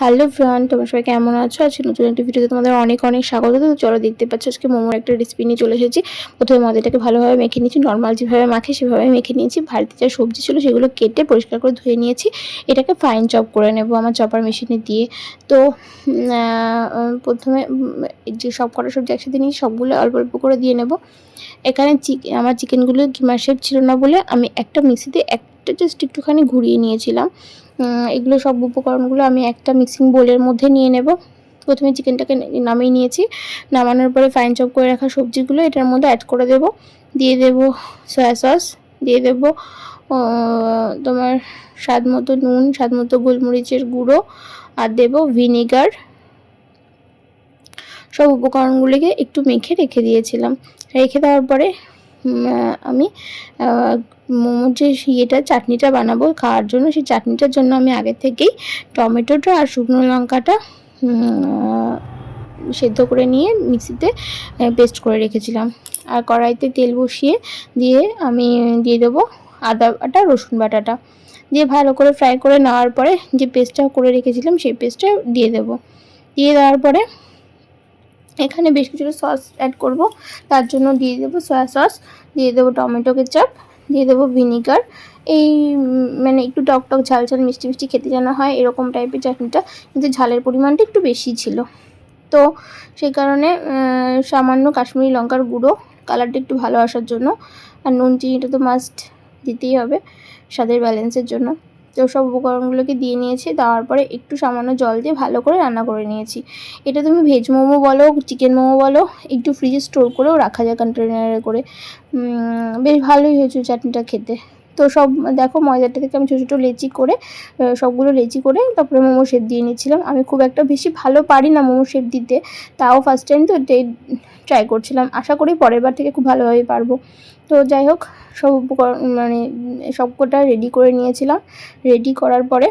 Hello friend, তোমরা সবাই কেমন আছো? আজকে নতুন একটা ভিডিওতে তোমাদের অনেক অনেক স্বাগত। তো চলো দেখতে পাচ্ছ, আজকে মোমোর একটা রেসিপি নিয়ে চলে এসেছি। প্রথমে ময়দাটাকে ভালোভাবে মেখে নিয়েছি নর্মাল যেভাবে মাখে সেভাবে মেখে নিয়েছি। বাড়িতে যা সবজি ছিল সেগুলো কেটে পরিষ্কার করে ধুয়ে নিয়েছি। এটাকে ফাইন চপ করে নেব আমার চপার মেশিনে দিয়ে। তো প্রথমে যে সব কটা সবজি একসাথে নিয়ে সবগুলো অল্প অল্প করে দিয়ে নেব। এখানে চিকেন আমার চিকেনগুলো কিমার শেপ ছিল না বলে আমি একটা মিক্সিতে একটা জাস্ট একটুখানি ঘুরিয়ে নিয়েছিলাম। এগুলো সব উপকরণগুলো আমি একটা মিক্সিং বোলের মধ্যে নিয়ে নেব। প্রথমে চিকেনটাকে নামিয়ে নিয়েছি। নামানোর পরে ফাইন চপ করে রাখা সবজিগুলো এটার মধ্যে অ্যাড করে দেব। দিয়ে দেব সয়া সস দিয়ে দেব তোমার স্বাদ মতো নুন, স্বাদ মতো গোলমরিচের গুঁড়ো, আর দেব ভিনেগার সব উপকরণগুলিকে একটু মেখে রেখে দিয়েছিলাম। রেখে দেওয়ার পরে আমি মোমোর যে ইয়েটা চাটনিটা বানাবো খাওয়ার জন্য, সেই চাটনিটার জন্য আমি আগে থেকেই টমেটোটা আর শুকনো লঙ্কাটা সেদ্ধ করে নিয়ে মিক্সিতে পেস্ট করে রেখেছিলাম। আর কড়াইতে তেল বসিয়ে দিয়ে আমি দিয়ে দেবো আদা বাটা, রসুন বাটাটা। দিয়ে ভালো করে ফ্রাই করে নেওয়ার পরে যে পেস্টটা করে রেখেছিলাম, সেই পেস্টটা দিয়ে দেবো। দিয়ে দেওয়ার পরে এখানে বেশ কিছুটা সস অ্যাড করব। তার জন্য দিয়ে দেবো সয়া সস দিয়ে দেবো টমেটো কেচাপ দিয়ে দেবো ভিনিগার এই মানে একটু টক টক, ঝাল ঝাল, মিষ্টি মিষ্টি খেতে যেন হয়, এরকম টাইপের চাটনিটা, কিন্তু ঝালের পরিমাণটা একটু বেশি ছিল। তো সেই কারণে সামান্য কাশ্মীরি লঙ্কার গুঁড়ো কালারটা একটু ভালো আসার জন্য। আর নুন চিনিটা তো মাস্ট দিতেই হবে, স্বাদের ব্যালেন্সের জন্য। তো সব উপকরণগুলোকে দিয়ে নিয়েছি দেওয়ার পরে একটু সামান্য জল দিয়ে ভালো করে রান্না করে নিয়েছি। এটা তুমি ভেজ মোমো বলো চিকেন মোমো বলো, একটু ফ্রিজে স্টোর করেও রাখা যায় কন্টেনারে করে। বেশ ভালোই হয়েছে চাটনিটা খেতে। তো সব, দেখো ময়দাটা থেকে আমি ছোটো ছোটো লেচি করে সবগুলো লেচি করে তারপরে মোমো শেপ দিয়ে নিয়েছিলাম আমি খুব একটা বেশি ভালো পারি না মোমো শেপ দিতে, তাও ফার্স্ট টাইম তো এটাই ট্রাই করছিলাম। আশা করি পরের বার থেকে খুব ভালোভাবে পারব। তো যাই হোক, সব মানে সবকটা রেডি করে নিয়েছিলাম। রেডি করার পরে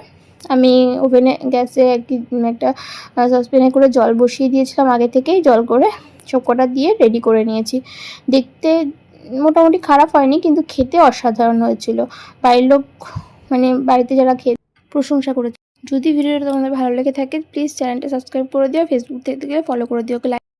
আমি ওভেনে, গ্যাসে একটি একটা সসপ্যানে করে জল বসিয়ে দিয়েছিলাম আগে থেকেই। জল করে সব কটা দিয়ে রেডি করে নিয়েছি। দেখতে মোটামুটি খারাপ হয়নি, কিন্তু খেতে অসাধারণ হয়েছিল। বাড়ির লোক মানে বাড়িতে যারা খেয়ে প্রশংসা করেছে। যদি ভিডিওটা তোমাদের ভালো লেগে থাকে প্লিজ চ্যানেলটা সাবস্ক্রাইব করে দিও ফেসবুক থেকে ফলো করে দিও লাইক